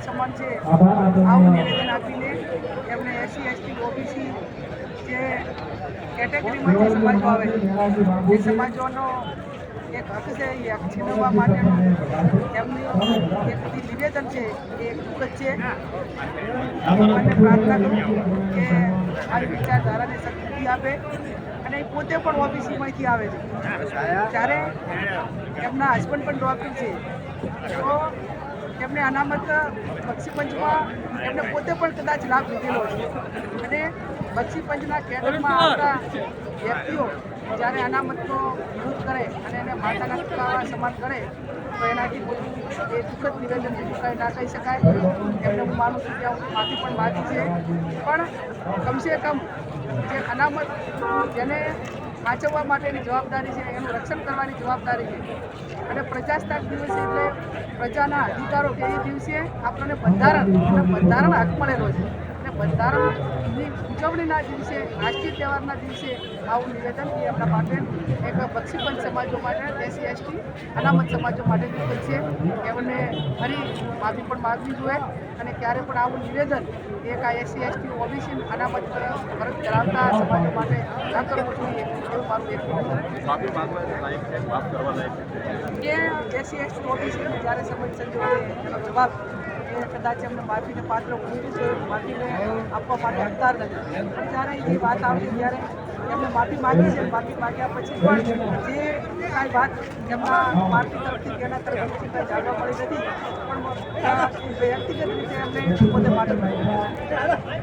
સમાન છે આવું નિવેદન આપીને એમને એસસી એસટી ઓબીસી જે કેટેગરીમાં જે સમાજો આવે છે. એ સમાજોનો એક હક છે એ હક છીનવવા માટેનું. એમની એક બધી નિવેદન છે એ એક જ છે. ભગવાનને પ્રાર્થના કરું કે આ વિચારધારાને શક્તિ આપે અને એ પોતે પણ ઓફિસમાંથી આવે છે. જ્યારે એમના હસબન્ડ પણ ડોક્ટર છે તો એમને અનામત બક્ષી પંચમાં એમને પોતે પણ કદાચ લાભ લીધેલો છે. અને બક્ષી પંચના કેડરમાં આવતા વ્યક્તિઓ જ્યારે અનામતનો વિરોધ કરે અને એને માતાના ચુકાવા સમાન કરે, તો એનાથી એ દુઃખદ નિવેદન કાંઈ ના કહી શકાય. એમને હું માનું છું કે હું માફી પણ માગી છે. પણ કમસે કમ જે અનામત જેને સાચવવા માટેની જવાબદારી છે, એનું રક્ષણ કરવાની જવાબદારી છે. અને પ્રજાસત્તાક દિવસ એટલે પ્રજાના અધિકારો કે દિવસે આપણને બંધારણ બંધારણ હક મળેલો છે. બંધારણની ઉજવણીના દિવસે રાષ્ટ્રીય તહેવારના દિવસે આવું નિવેદન એ આપણા માટે એક બક્ષીપંચ સમાજો માટે એસી એસટી અનામત સમાજો માટે નિવેદન છે. એમને ફરી માફી પણ માગવી જોઈએ અને ક્યારે પણ આવું નિવેદન એક આ એસી એસટી ઓબીસી અનામત ફરજ ધરાવતા સમાજો માટે ન કરવું જોઈએ એવું મારું એક કે એસસી એસટી ઓબીસી જ્યારે સમજ સંજોગે એનો જવાબ કદાચ એમને માફીને પાત્ર માફીને આપવા માટે હકદાર નથી. પણ જ્યારે એ વાત આવતી, ત્યારે એમને માફી માગી છે, માફી માગ્યા પછી પણ જે કાંઈ વાત એમના પાર્ટી તરફથી તેના તરફથી કાંઈ જાણવા મળી નથી, પણ વ્યક્તિગત રીતે એમને પોતે માફી માગી